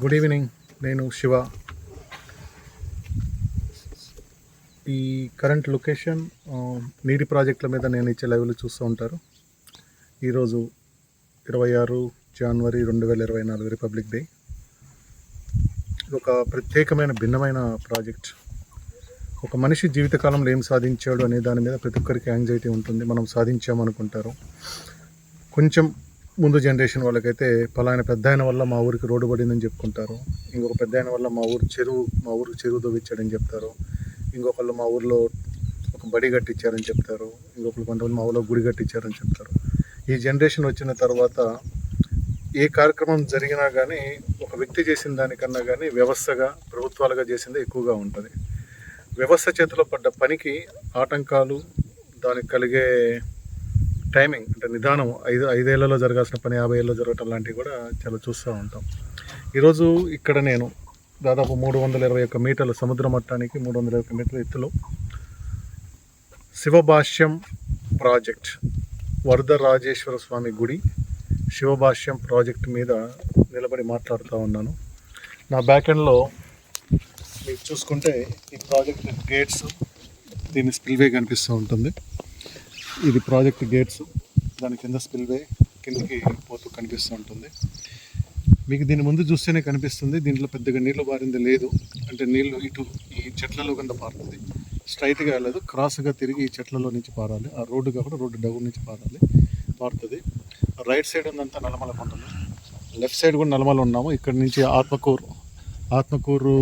Good evening నేను శివ. ఈ current location నీటి ప్రాజెక్టుల మీద నేను ఇచ్చే లైవ్లు చూస్తూ ఉంటారు. ఈరోజు ఇరవై ఆరు జనవరి రెండు వేల ఇరవై నాలుగు రిపబ్లిక్ డే ఇది ఒక ప్రత్యేకమైన భిన్నమైన ప్రాజెక్ట్ ఒక మనిషి జీవితకాలంలో ఏం సాధించాడు అనే దాని మీద ప్రతి ఒక్కరికి యాంగ్జైటీ ఉంటుంది. మనం సాధించామనుకుంటారు. కొంచెం ముందు జనరేషన్ వాళ్ళకైతే పలానా పెద్ద ఆయన వల్ల మా ఊరికి రోడ్డు పడిందని చెప్పుకుంటారు. ఇంకొక పెద్ద ఆయన వల్ల మా ఊరు చెరువు మా ఊరికి చెరువు దొవ్విచ్చాడని చెప్తారు. ఇంకొకళ్ళు మా ఊర్లో ఒక బడి కట్టించారని చెప్తారు. ఇంకొకళ్ళు కొంతమంది మా ఊర్లో గుడి కట్టించారని చెప్తారు. ఈ జనరేషన్ వచ్చిన తర్వాత ఏ కార్యక్రమం జరిగినా కానీ ఒక వ్యక్తి చేసిన దానికన్నా కానీ వ్యవస్థగా ప్రభుత్వాలుగా చేసిందే ఎక్కువగా ఉంటుంది. వ్యవస్థ చేతిలో పడ్డ పనికి ఆటంకాలు దానికి కలిగే టైమింగ్ అంటే నిదానం ఐదు ఐదేళ్ళలో జరగాల్సిన పని యాభై ఏళ్ళలో జరగటం లాంటివి కూడా చాలా చూస్తూ ఉంటాం. ఈరోజు ఇక్కడ నేను దాదాపు మూడు వందల ఇరవై ఒక్క మీటర్ల సముద్ర మట్టానికి మూడు వందల ఇరవై మీటర్ల ఎత్తులో శివభాష్యం ప్రాజెక్ట్ వరదరాజేశ్వర స్వామి గుడి శివభాష్యం ప్రాజెక్ట్ మీద నిలబడి మాట్లాడుతూ ఉన్నాను. నా బ్యాక్ ఎండ్లో మీరు చూసుకుంటే ఈ ప్రాజెక్ట్ గేట్స్ దీని స్పిల్వే కనిపిస్తూ ఉంటుంది. ఇది ప్రాజెక్ట్ గేట్స్. దాని కింద స్పిల్వే కిందకి పోతూ కనిపిస్తూ ఉంటుంది. మీకు దీని ముందు చూస్తేనే కనిపిస్తుంది. దీంట్లో పెద్దగా నీళ్ళు బారింది లేదు. అంటే నీళ్ళు ఇటు ఈ చెట్లలో కింద పారుతుంది. స్ట్రైట్గా వెళ్ళదు. క్రాస్గా తిరిగి ఈ చెట్లలో నుంచి పారాలి. ఆ రోడ్డు కాకుండా రోడ్డు డౌన్ నుంచి పారాలి. పారుతుంది. రైట్ సైడ్ ఉందంతా నల్లమల కొండలు లెఫ్ట్ సైడ్ కూడా నల్లమల ఉన్నాము. ఇక్కడ నుంచి ఆత్మకూరు ఆత్మకూరు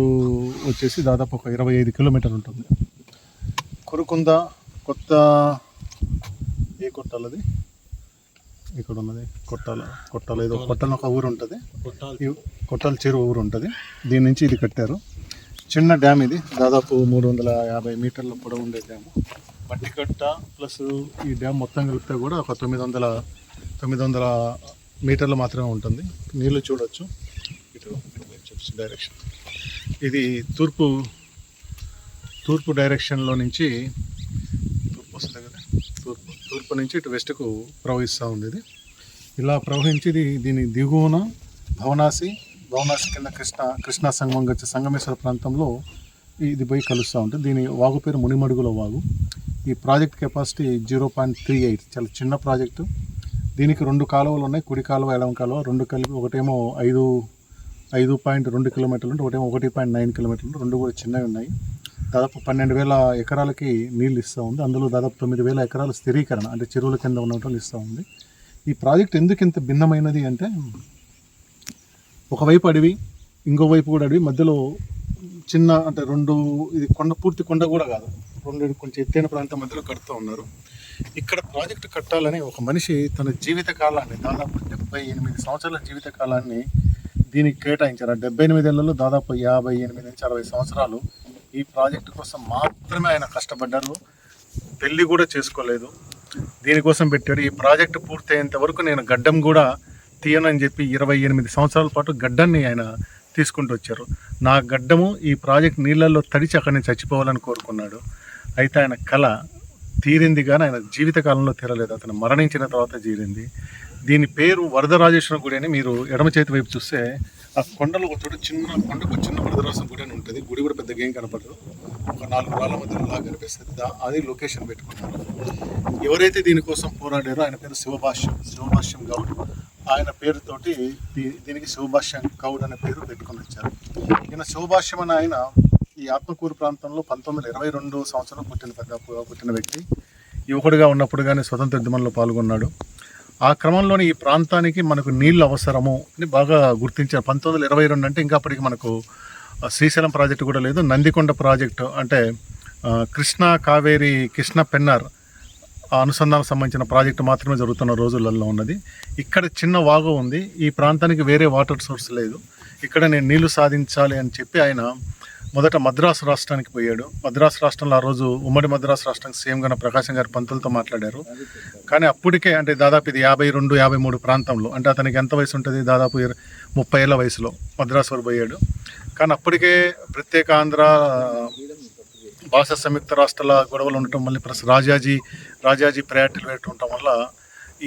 వచ్చేసి దాదాపు ఒక ఇరవై ఐదు కిలోమీటర్ ఉంటుంది. కురుకుంద కొత్త ఏ కొట్టాలది? ఇక్కడ ఉన్నది కొట్టాల కొట్టాల ఏదో కొట్టాల ఒక ఊరు ఉంటుంది. కొట్టాల. చెరువు ఊరు ఉంటుంది. దీని నుంచి ఇది కట్టారు. చిన్న డ్యామ్ ఇది. దాదాపు మూడు వందల యాభై మీటర్ల పొడవు ఉండే డ్యామ్. మట్టికట్ట ప్లస్ ఈ డ్యామ్ మొత్తం కలిపితే కూడా ఒక తొమ్మిది వందల తొమ్మిది వందల మీటర్లు మాత్రమే ఉంటుంది. నీళ్ళు చూడొచ్చు. ఇటు ఇటు డైరెక్షన్ ఇది తూర్పు తూర్పు డైరెక్షన్లో నుంచి తూర్పు వస్తుంది కదా. తూర్పు నుంచి ఇటు వెస్ట్కు ప్రవహిస్తూ ఉంది ఇది ఇలా ప్రవహించి దీని దిగువన భవనాసి భవనాసి కింద కృష్ణ కృష్ణా సంగమం వచ్చే సంగమేశ్వర ప్రాంతంలో ఇది పోయి కలుస్తూ ఉంటుంది దీని వాగు పేరు మునిమడుగుల వాగు. ఈ project capacity zero point three eight చాలా చిన్న ప్రాజెక్టు. దీనికి రెండు కాలువలు ఉన్నాయి. కుడి కాలువ ఎడమ కాలువ రెండు కలిపి ఒకటేమో ఐదు ఐదు పాయింట్ రెండు కిలోమీటర్లు ఉంటే ఒకటేమో ఒకటి పాయింట్ నైన్ కిలోమీటర్లు రెండు కూడా చిన్నవి ఉన్నాయి. దాదాపు పన్నెండు వేల ఎకరాలకి నీళ్ళు ఇస్తూ ఉంది. అందులో దాదాపు తొమ్మిది వేల ఎకరాలు స్థిరీకరణ అంటే చెరువుల కింద ఉండటం ఇస్తూ ఉంది. ఈ ప్రాజెక్ట్ ఎందుకు ఇంత భిన్నమైనది అంటే ఒకవైపు అడవి ఇంకోవైపు కూడా అడవి మధ్యలో చిన్న అంటే రెండు ఇది కొండ పూర్తి కొండ కూడా కాదు. రెండు కొంచెం ఎత్తైన ప్రాంతం మధ్యలో కడుతూ ఉన్నారు. ఇక్కడ ప్రాజెక్టు కట్టాలని ఒక మనిషి తన జీవిత కాలాన్ని దాదాపు డెబ్బై ఎనిమిది సంవత్సరాల జీవిత కాలాన్ని దీనికి కేటాయించారు. ఆ డెబ్బై ఎనిమిదేళ్ళలో దాదాపు యాభై ఎనిమిది నుంచి అరవై సంవత్సరాలు ఈ ప్రాజెక్టు కోసం మాత్రమే ఆయన కష్టపడ్డారు. పెళ్ళి కూడా చేసుకోలేదు. దీనికోసం పెట్టాడు ఈ ప్రాజెక్టు పూర్తయ్యేంత వరకు నేను గడ్డం కూడా తీయనని చెప్పి ఇరవై ఎనిమిది సంవత్సరాల పాటు గడ్డాన్ని ఆయన తీసుకుంటూ వచ్చారు. నా గడ్డము ఈ ప్రాజెక్ట్ నీళ్ళల్లో తడిచి అక్కడి నుంచి చచ్చిపోవాలని కోరుకున్నాడు. అయితే ఆయన కళ తీరింది కానీ ఆయన జీవితకాలంలో తీరలేదు. అతను మరణించిన తర్వాత తీరింది దీని పేరు వరదరాజేశ్వర గుడి అని మీరు ఎడమ చేతి వైపు చూస్తే ఆ కొండలో ఒక చోట చిన్న కొండకు చిన్న వరదరాజేశ్వర గుడి అని ఉంటుంది. గుడి కూడా పెద్దగా ఏం కనపడదు. ఒక నాలుగు రాళ్ళ మధ్యలో లాగా కనిపిస్తుంది. అది లొకేషన్ పెట్టుకున్నారు. ఎవరైతే దీనికోసం పోరాడారో ఆయన పేరు శివభాష్యం శివభాష్యం గౌడ్. ఆయన పేరుతోటి దీనికి శివభాష్యం గౌడ్ అనే పేరు పెట్టుకొని వచ్చారు. ఈయన శివభాష్యం అని ఆయన ఈ ఆత్మకూరు ప్రాంతంలో పంతొమ్మిది వందల ఇరవై రెండు సంవత్సరం పుట్టిన పెద్ద పుట్టిన వ్యక్తి. యువకుడిగా ఉన్నప్పుడు కానీ స్వతంత్ర ఉద్యమంలో పాల్గొన్నాడు. ఆ క్రమంలోనే ఈ ప్రాంతానికి మనకు నీళ్ళు అవసరము అని బాగా గుర్తించారు. పంతొమ్మిది వందల ఇరవై రెండు అంటే ఇంకా అప్పటికి మనకు శ్రీశైలం ప్రాజెక్టు కూడా లేదు. నందికొండ ప్రాజెక్టు అంటే కృష్ణ కృష్ణా కావేరి కృష్ణ పెన్నార్ ఆ అనుసంధానం సంబంధించిన ప్రాజెక్టు మాత్రమే జరుగుతున్న రోజులలో ఉన్నది. ఇక్కడ చిన్న వాగు ఉంది. ఈ ప్రాంతానికి వేరే వాటర్ సోర్స్ లేదు. ఇక్కడ నేను నీళ్ళు సాధించాలి అని చెప్పి ఆయన మొదట మద్రాసు రాష్ట్రానికి పోయాడు. మద్రాసు రాష్ట్రంలో ఆ రోజు ఉమ్మడి మద్రాసు రాష్ట్రానికి సీఎం గారు ప్రకాశం గారి పంతులతో మాట్లాడారు. కానీ అప్పటికే అంటే దాదాపు ఇది యాభై రెండు యాభై మూడు ప్రాంతంలో అంటే అతనికి ఎంత వయసు ఉంటుంది? దాదాపు ముప్పై ఏళ్ళ వయసులో మద్రాసు వరకు పోయాడు. కానీ అప్పటికే ప్రత్యేక ఆంధ్ర భాష సంయుక్త రాష్ట్రాల గొడవలు ఉండటం వల్ల ప్లస్ రాజాజీ రాజాజీ ప్రయారిటీలు పెట్టడం వల్ల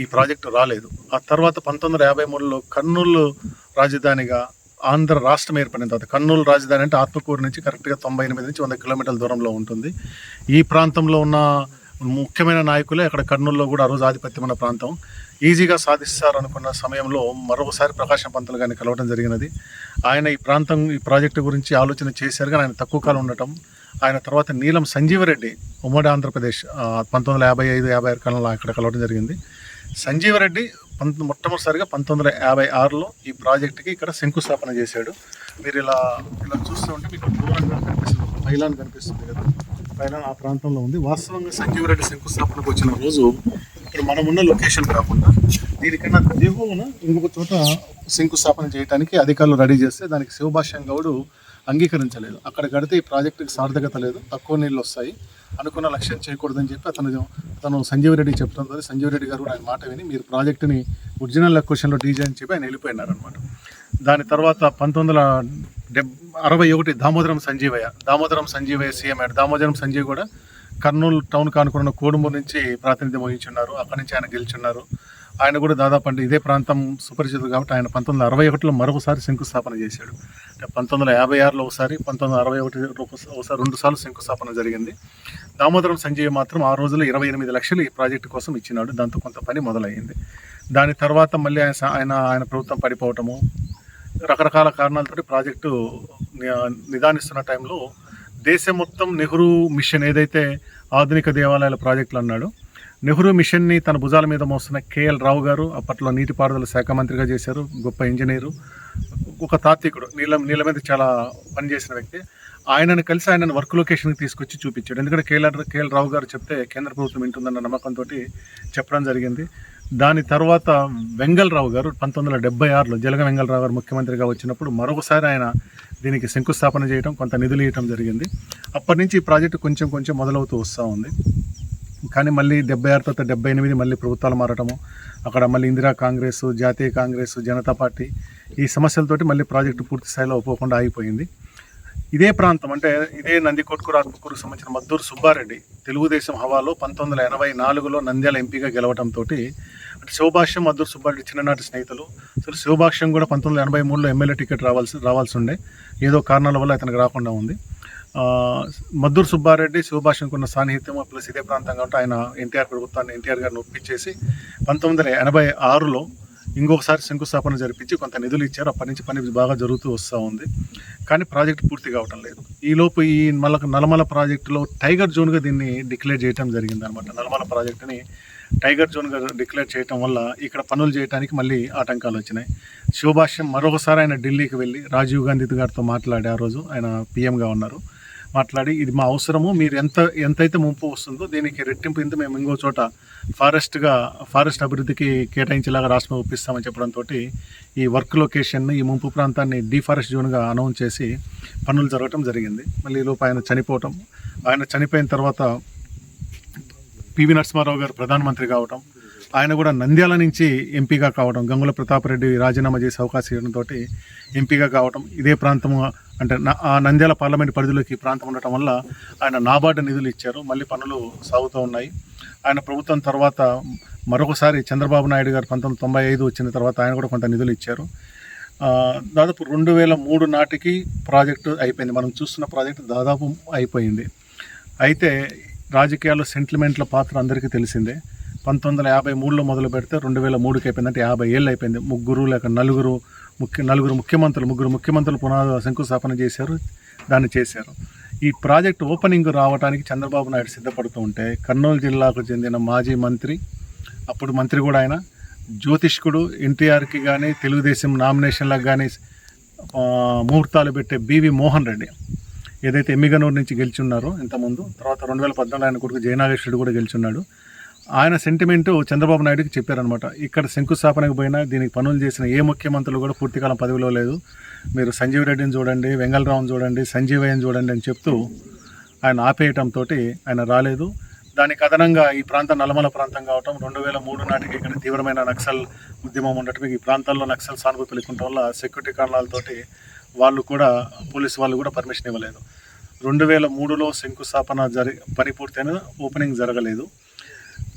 ఈ ప్రాజెక్టు రాలేదు. ఆ తర్వాత పంతొమ్మిది వందల యాభై మూడులో కర్నూలు రాజధానిగా ఆంధ్ర రాష్ట్రం ఏర్పడిన తర్వాత కర్నూలు రాజధాని అంటే ఆత్మకూరు నుంచి కరెక్ట్గా తొంభై ఎనిమిది నుంచి వంద కిలోమీటర్ల దూరంలో ఉంటుంది. ఈ ప్రాంతంలో ఉన్న ముఖ్యమైన నాయకులే అక్కడ కర్నూలులో కూడా ఆ రోజు ఆధిపత్యం ఉన్న ప్రాంతం. ఈజీగా సాధిస్తారనుకున్న సమయంలో మరొకసారి ప్రకాశం పంతులు గారిని కలవడం జరిగినది. ఆయన ఈ ప్రాంతం ఈ ప్రాజెక్టు గురించి ఆలోచన చేశారు కానీ ఆయన తక్కువ కాలం ఉండటం ఆయన తర్వాత నీలం సంజీవరెడ్డి ఉమ్మడి ఆంధ్రప్రదేశ్ పంతొమ్మిది వందల యాభై ఐదు యాభై ఆరు కాలంలో అక్కడ కలవడం జరిగింది. సంజీవరెడ్డి పంత మొట్టమొదటిసారిగా పంతొమ్మిది వందల యాభై ఆరులో ఈ ప్రాజెక్టుకి ఇక్కడ శంకుస్థాపన చేశాడు. మీరు ఇలా ఇలా చూస్తూ ఉంటే మీకు దూరంగా కనిపిస్తుంది పైలాన్ కనిపిస్తుంది కదా. పైలాన్ ఆ ప్రాంతంలో ఉంది. వాస్తవంగా సంజీవరెడ్డి శంకుస్థాపనకు వచ్చిన రోజు ఇక్కడ మనమున్న లొకేషన్ కాకుండా దీనికన్నా దిగువన ఇంకొక చోట శంకుస్థాపన చేయడానికి అధికారులు రెడీ చేస్తే దానికి శివభాష్యం గౌడు అంగీకరించలేదు. అక్కడ కడితే ఈ ప్రాజెక్టుకి సార్థకత లేదు. తక్కువ నీళ్ళు వస్తాయి. అనుకున్న లక్ష్యం చేయకూడదని చెప్పి అతను అతను సంజీవ్ రెడ్డి చెప్పడంతో సంజీవ్ రెడ్డి గారు కూడా ఆయన మాట విని మీరు ప్రాజెక్టుని ఒరిజినల్ లొకేషన్లో డిజైన్ చెప్పి ఆయన వెళ్ళిపోయినారనమాట దాని తర్వాత పంతొమ్మిది వందల డెబ్ అరవై ఒకటి దామోదరం సంజీవయ్య. దామోదరం సంజీవయ్య సీఎం అయ్యాడు. దామోదరం సంజీవ్ కూడా కర్నూలు టౌన్ కానుకున్న కోడుమూరు నుంచి ప్రాతినిధ్యం వహించున్నారు. అక్కడి నుంచి ఆయన గెలుచున్నారు. ఆయన కూడా దాదాపు అంటే ఇదే ప్రాంతం సుపరిచితుడు కాబట్టి ఆయన పంతొమ్మిది వందల అరవై ఒకటిలో మరొకసారి శంకుస్థాపన చేశాడు. అంటే పంతొమ్మిది వందల యాభై ఆరులో ఒకసారి పంతొమ్మిది వందల అరవై ఒకటి ఒకసారి రెండు సార్లు శంకుస్థాపన జరిగింది. దామోదరం సంజయ్ మాత్రం ఆ రోజుల్లో ఇరవై ఎనిమిది లక్షలు ఈ ప్రాజెక్టు కోసం ఇచ్చినాడు. దాంతో కొంత పని మొదలైంది దాని తర్వాత మళ్ళీ ఆయన ఆయన ఆయన ప్రభుత్వం పడిపోవటము రకరకాల కారణాలతో ప్రాజెక్టు నిదానిస్తున్న టైంలో దేశం మొత్తం నెహ్రూ మిషన్ ఏదైతే ఆధునిక దేవాలయాల ప్రాజెక్టులు అన్నాడు నెహ్రూ మిషన్ని తన భుజాల మీద మోస్తున్న కేఎల్ రావు గారు అప్పట్లో నీటిపారుదల శాఖ మంత్రిగా చేశారు గొప్ప ఇంజనీరు ఒక తాత్వికుడు నీళ్ళ నీళ్ళ మీద చాలా పనిచేసిన వ్యక్తి. ఆయనను కలిసి ఆయనను వర్క్ లొకేషన్కి తీసుకొచ్చి చూపించాడు. ఎందుకంటే కేఎల్ఆర్ కేఎల్ రావు గారు చెప్తే కేంద్ర ప్రభుత్వం వింటుందన్న నమ్మకంతో చెప్పడం జరిగింది. దాని తర్వాత వెంగళరావు గారు పంతొమ్మిది వందల డెబ్బై ఆరులో జలగ వెంగళరావు గారు ముఖ్యమంత్రిగా వచ్చినప్పుడు మరొకసారి ఆయన దీనికి శంకుస్థాపన చేయడం కొంత నిధులు ఇవ్వడం జరిగింది. అప్పటి నుంచి ఈ ప్రాజెక్టు కొంచెం కొంచెం మొదలవుతూ వస్తూ ఉంది. కానీ మళ్ళీ డెబ్బై ఆరు తర్వాత డెబ్బై ఎనిమిది మళ్ళీ ప్రభుత్వాలు మారటము అక్కడ మళ్ళీ ఇందిరా కాంగ్రెస్ జాతీయ కాంగ్రెస్ జనతా పార్టీ ఈ సమస్యలతోటి మళ్ళీ ప్రాజెక్టు పూర్తి స్థాయిలో ఒప్పుకోకుండా ఆగిపోయింది. ఇదే ప్రాంతం అంటే ఇదే నందికొట్కూరు ఆత్మకూరుకు సంబంధించిన మద్దూరు సుబ్బారెడ్డి తెలుగుదేశం హవాలో పంతొమ్మిది వందల ఎనభై నాలుగులో నంద్యాల ఎంపీగా గెలవడంతో అంటే శివభాష్యం మద్దూరు సుబ్బారెడ్డి చిన్ననాటి స్నేహితులు. అసలు శివభాష్యం కూడా పంతొమ్మిది వందల ఎనభై మూడులో ఎమ్మెల్యే టికెట్ రావాల్సి రావాల్సి ఉండే ఏదో కారణాల వల్ల అతనికి రాకుండా ఉంది. మద్దూరు సుబ్బారెడ్డి శివభాషణకు ఉన్న సాన్నిహిత్యం ప్లస్ ఇదే ప్రాంతం కాబట్టి ఆయన ఎన్టీఆర్ ప్రభుత్వాన్ని ఎన్టీఆర్ గారిని ఒప్పించేసి పంతొమ్మిది వందల ఎనభై ఆరులో ఇంకొకసారి శంకుస్థాపన జరిపించి కొంత నిధులు ఇచ్చారు. అప్పటి నుంచి పని బాగా జరుగుతూ వస్తూ ఉంది. కానీ ప్రాజెక్ట్ పూర్తి కావటం లేదు. ఈలోపు ఈ మల్ల నలమల ప్రాజెక్టులో టైగర్ జోన్గా దీన్ని డిక్లేర్ చేయడం జరిగింది అనమాట నలమల ప్రాజెక్టుని టైగర్ జోన్గా డిక్లేర్ చేయటం వల్ల ఇక్కడ పనులు చేయడానికి మళ్ళీ ఆటంకాలు వచ్చినాయి. శివభాష్యం మరొకసారి ఆయన ఢిల్లీకి వెళ్ళి రాజీవ్ గాంధీ గారితో మాట్లాడి ఆ రోజు ఆయన పీఎంగా ఉన్నారు. మాట్లాడి ఇది మా అవసరము మీరు ఎంత ఎంతైతే ముంపు వస్తుందో దీనికి రెట్టింపు ఇంత మేము ఇంకో చోట ఫారెస్ట్గా ఫారెస్ట్ అభివృద్ధికి కేటాయించేలాగా రాష్ట్రం ఒప్పిస్తామని చెప్పడంతో ఈ వర్క్ లొకేషన్ ఈ ముంపు ప్రాంతాన్ని డీఫారెస్ట్ జోన్గా అనౌన్స్ చేసి పనులు జరగటం జరిగింది. మళ్ళీ లోపు ఆయన చనిపోవటం. ఆయన చనిపోయిన తర్వాత పివి నరసింహారావు గారు ప్రధానమంత్రి కావటం ఆయన కూడా నంద్యాల నుంచి ఎంపీగా కావడం గంగుల ప్రతాప్ రెడ్డి రాజీనామా చేసే అవకాశం ఇవ్వడంతో ఎంపీగా కావటం ఇదే ప్రాంతము అంటే ఆ నంద్యాల పార్లమెంట్ పరిధిలోకి ప్రాంతం ఉండటం వల్ల ఆయన నాబార్డు నిధులు ఇచ్చారు. మళ్ళీ పనులు సాగుతూ ఉన్నాయి. ఆయన ప్రభుత్వం తర్వాత మరొకసారి చంద్రబాబు నాయుడు గారు పంతొమ్మిది తొంభై ఐదు వచ్చిన తర్వాత ఆయన కూడా కొంత నిధులు ఇచ్చారు. దాదాపు రెండు వేల మూడు నాటికి ప్రాజెక్టు అయిపోయింది. మనం చూస్తున్న ప్రాజెక్టు దాదాపు అయిపోయింది. అయితే రాజకీయాల్లో సెంటిమెంట్ల పాత్ర అందరికీ తెలిసిందే. పంతొమ్మిది వందల యాభై మూడులో మొదలు పెడితే రెండు వేల మూడుకి అయిపోయింది. అంటే యాభై ఏళ్ళు అయిపోయింది. ముగ్గురు లేక నలుగురు ముఖ్య నలుగురు ముఖ్యమంత్రులు ముగ్గురు ముఖ్యమంత్రులు పునాద శంకుస్థాపన చేశారు. దాన్ని చేశారు. ఈ ప్రాజెక్ట్ ఓపెనింగ్ రావడానికి చంద్రబాబు నాయుడు సిద్ధపడుతూ ఉంటే కర్నూలు జిల్లాకు చెందిన మాజీ మంత్రి అప్పుడు మంత్రి కూడా ఆయన జ్యోతిష్కుడు ఎన్టీఆర్కి కానీ తెలుగుదేశం నామినేషన్లకు కానీ ముహూర్తాలు పెట్టే బీవీ మోహన్ రెడ్డి ఏదైతే ఎమ్మిగనూరు నుంచి గెలిచున్నారో ఇంతకుముందు తర్వాత రెండు వేల పద్నాలుగు ఆయన కొడుకు జయనాగేశ్వరుడు కూడా గెలిచున్నాడు ఆయన సెంటిమెంట్ చంద్రబాబు నాయుడుకి చెప్పారనమాట ఇక్కడ శంకుస్థాపనకు పోయినా దీనికి పనులు చేసిన ఏ ముఖ్యమంత్రులు కూడా పూర్తికాలం పదవిలో లేదు. మీరు సంజీవ్ రెడ్డిని చూడండి వెంగళరావుని చూడండి సంజీవయ్యని చూడండి అని చెప్తూ ఆయన ఆపేయటంతో ఆయన రాలేదు. దానికి అదనంగా ఈ ప్రాంతం నల్లమల ప్రాంతం కావటం రెండు వేల మూడు నాటికి ఇక్కడ తీవ్రమైన నక్సల్ ఉద్యమం ఉండటం ఈ ప్రాంతాల్లో నక్సల్ సానుభూతులు లేకుండా వల్ల సెక్యూరిటీ కారణాలతోటి వాళ్ళు కూడా పోలీసు వాళ్ళు కూడా పర్మిషన్ ఇవ్వలేదు. రెండు వేల మూడులో శంకుస్థాపన జరి పని పూర్తయిన ఓపెనింగ్ జరగలేదు.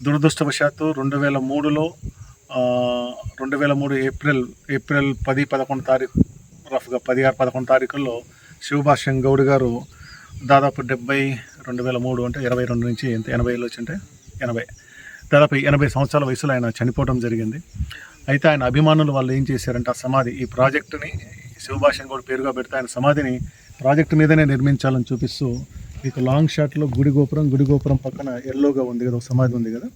దురదృష్టవశాత్తు రెండు వేల మూడులో రెండు వేల మూడు ఏప్రిల్ ఏప్రిల్ పది పదకొండు తారీఖు రఫ్గా పదిహేను పదకొండు తారీఖుల్లో శివభాష్యం గౌడ్ గారు దాదాపు డెబ్బై రెండు వేల మూడు అంటే ఇరవై రెండు నుంచి ఎంత ఎనభైలో వచ్చింటే? ఎనభై. దాదాపు ఎనభై సంవత్సరాల వయసులో ఆయన చనిపోవడం జరిగింది. అయితే ఆయన అభిమానులు వాళ్ళు ఏం చేశారంటే ఆ సమాధి ఈ ప్రాజెక్టుని శివభాష్యం గౌడ్ పేరుగా పెడితే ఆయన సమాధిని ప్రాజెక్టు మీదనే నిర్మించాలని చూపిస్తూ మీకు లాంగ్ షాట్లో గుడి గోపురం గుడి గోపురం పక్కన ఎల్లోగా ఉంది కదా ఒక సమాధి ఉంది కదా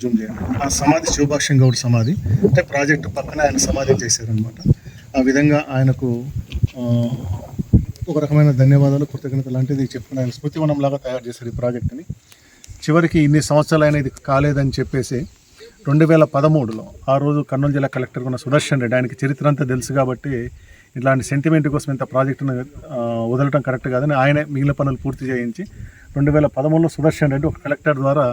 జూమ్ చేయండి. ఆ సమాధి శివభాష్యం గౌడ్ సమాధి అంటే ప్రాజెక్టు పక్కన ఆయన సమాధి చేశారనమాట ఆ విధంగా ఆయనకు ఒక రకమైన ధన్యవాదాలు కృతజ్ఞత లాంటిది చెప్పుకుని ఆయన స్మృతివనం లాగా తయారు చేశారు ఈ ప్రాజెక్టుని. చివరికి ఇన్ని సంవత్సరాలైన ఇది కాలేదని చెప్పేసి రెండు వేల పదమూడులో ఆ రోజు కర్నూలు జిల్లా కలెక్టర్ ఉన్న సుదర్శన్ రెడ్డి ఆయనకి చరిత్ర అంతా తెలుసు కాబట్టి ఇట్లాంటి సెంటిమెంట్ కోసం ఇంత ప్రాజెక్టును వదలటం కరెక్ట్ కాదని ఆయనే మిగిలిన పనులు పూర్తి చేయించి రెండు వేల పదమూడులో సుదర్శన్ రెడ్డి ఒక కలెక్టర్ ద్వారా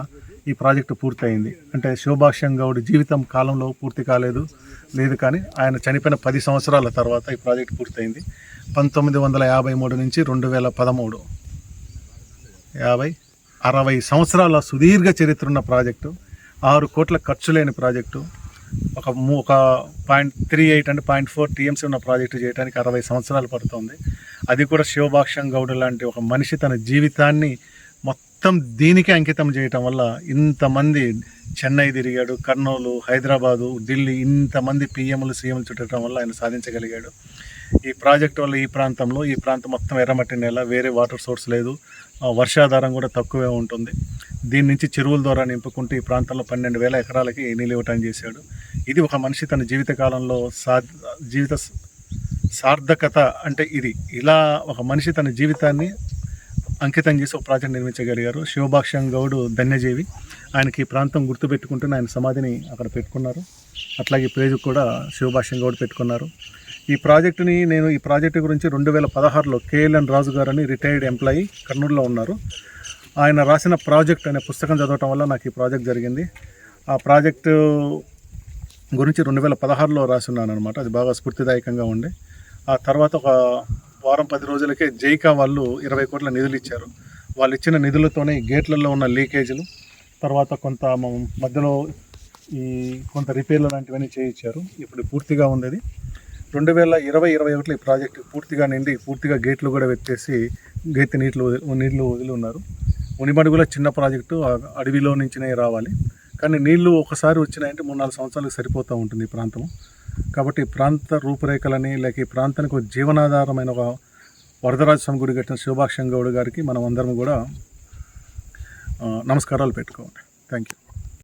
ఈ ప్రాజెక్టు పూర్తయింది. అంటే శివభాష్యం గౌడ్ జీవితం కాలంలో పూర్తి కాలేదు లేదు కానీ ఆయన చనిపోయిన పది సంవత్సరాల తర్వాత ఈ ప్రాజెక్ట్ పూర్తయింది. పంతొమ్మిది వందల యాభై మూడు నుంచి రెండు వేల పదమూడు యాభై అరవై సంవత్సరాల సుదీర్ఘ చరిత్ర ఉన్న ప్రాజెక్టు ఆరు కోట్ల ఖర్చు లేని ప్రాజెక్టు ఒక ఒక పాయింట్ త్రీ ఎయిట్ అంటే పాయింట్ ఫోర్ టీఎంసీ ఉన్న ప్రాజెక్టు చేయడానికి అరవై సంవత్సరాలు పడుతుంది. అది కూడా శివభాక్షం గౌడ్ లాంటి ఒక మనిషి తన జీవితాన్ని మొత్తం దీనికి అంకితం చేయటం వల్ల ఇంతమంది చెన్నై తిరిగాడు కర్నూలు హైదరాబాదు ఢిల్లీ ఇంతమంది పిఎంలు సీఎంలు చుట్టడం వల్ల ఆయన సాధించగలిగాడు. ఈ ప్రాజెక్ట్ వల్ల ఈ ప్రాంతంలో ఈ ప్రాంతం మొత్తం ఎర్రమట్టి నేల వేరే వాటర్ సోర్స్ లేదు. వర్షాధారం కూడా తక్కువే ఉంటుంది. దీని నుంచి చెరువుల ద్వారా నింపుకుంటూ ఈ ప్రాంతంలో పన్నెండు వేల ఎకరాలకి నీళ్ళు ఇవ్వటం చేశాడు. ఇది ఒక మనిషి తన జీవిత కాలంలో సా జీవిత సార్థకత అంటే ఇది. ఇలా ఒక మనిషి తన జీవితాన్ని అంకితం చేసి ఒక ప్రాజెక్ట్ నిర్మించగలిగారు. శివభాక్ష్యం గౌడ్ ధన్యజీవి. ఆయనకి ఈ ప్రాంతం గుర్తుపెట్టుకుంటూ ఆయన సమాధిని అక్కడ పెట్టుకున్నారు. అట్లాగే పేరు కూడా శివభాష్యం గౌడ్ పెట్టుకున్నారు. ఈ ప్రాజెక్టుని నేను ఈ ప్రాజెక్టు గురించి రెండు వేల పదహారులో కేఎల్ఎన్ రాజు గారని రిటైర్డ్ ఎంప్లాయీ కర్నూలులో ఉన్నారు. ఆయన రాసిన ప్రాజెక్ట్ అనే పుస్తకం చదవటం వల్ల నాకు ఈ ప్రాజెక్ట్ జరిగింది. ఆ ప్రాజెక్టు గురించి రెండు వేల పదహారులో రాసున్నాను అనమాట అది బాగా స్ఫూర్తిదాయకంగా ఉండే ఆ తర్వాత ఒక వారం పది రోజులకే జైకా వాళ్ళు ఇరవై కోట్ల నిధులు ఇచ్చారు. వాళ్ళు ఇచ్చిన నిధులతోనే ఈ గేట్లలో ఉన్న లీకేజీలు తర్వాత కొంత మధ్యలో ఈ కొంత రిపేర్లు లాంటివన్నీ చేయించారు. ఇప్పుడు పూర్తిగా ఉంది రెండు వేల ఇరవై ఇరవై ఒకటిలో ఈ ప్రాజెక్టు పూర్తిగా నిండి పూర్తిగా గేట్లు కూడా పెట్టేసి గేట్ నీటిలో వదిలి నీళ్ళు వదిలి ఉన్నారు. మునిమడి కూడా చిన్న ప్రాజెక్టు అడవిలో నుంచినే రావాలి. కానీ నీళ్ళు ఒకసారి వచ్చినాయంటే మూడు నాలుగు సంవత్సరాలకు సరిపోతూ ఉంటుంది ఈ ప్రాంతం. కాబట్టి ప్రాంత రూపురేఖలని లేక ఈ ప్రాంతానికి ఒక జీవనాధారమైన ఒక వరదరాజ స్వామి గుడి కట్టిన శివభాష్యం గౌడ్ గారికి మనం అందరం కూడా నమస్కారాలు పెట్టుకోవాలి. Thank you